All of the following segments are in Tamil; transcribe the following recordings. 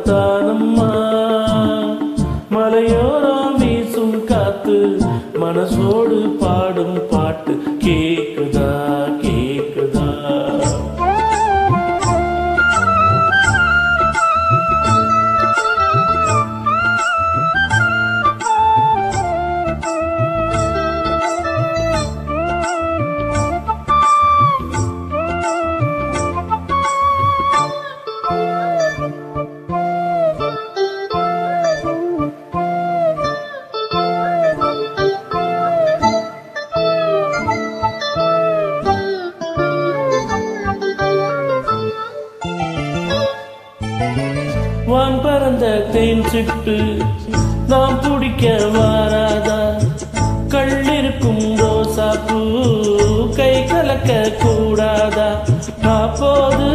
பாட்டு தானம்மா மலையோரம் வீசும் காத்து மனசோடு பாடும் பாட்டு கேக்குதா தேன் சிட்டு நாம் பிடிக்க வாராதா? கள்ளிருக்கும் ரோசா பூ கை கலக்க கூடாதா அப்போது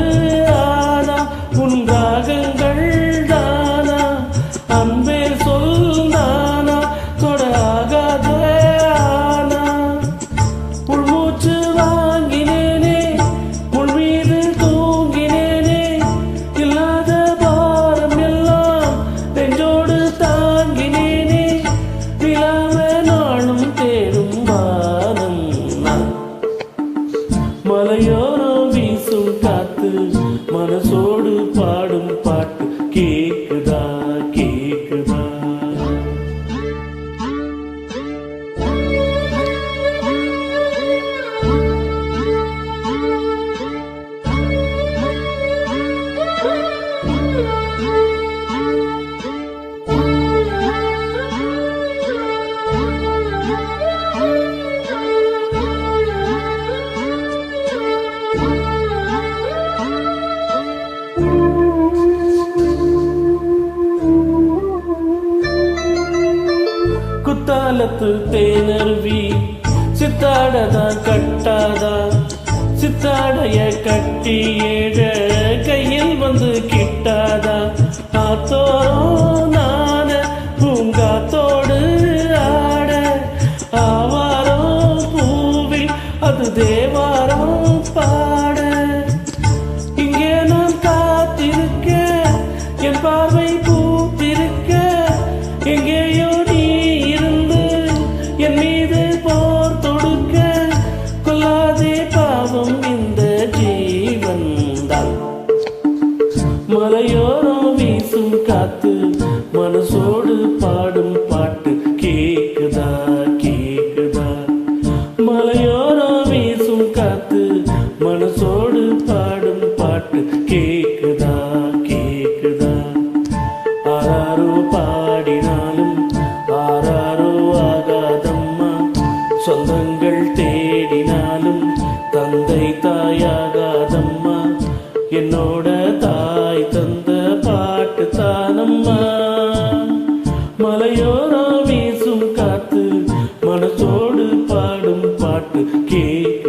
குத்தாலத்து தேனருவி சித்தாடதா கட்டாதா? சித்தாடைய கட்டி ஏழ கையில் வந்து கிட்டாதா? ஆத்தோ que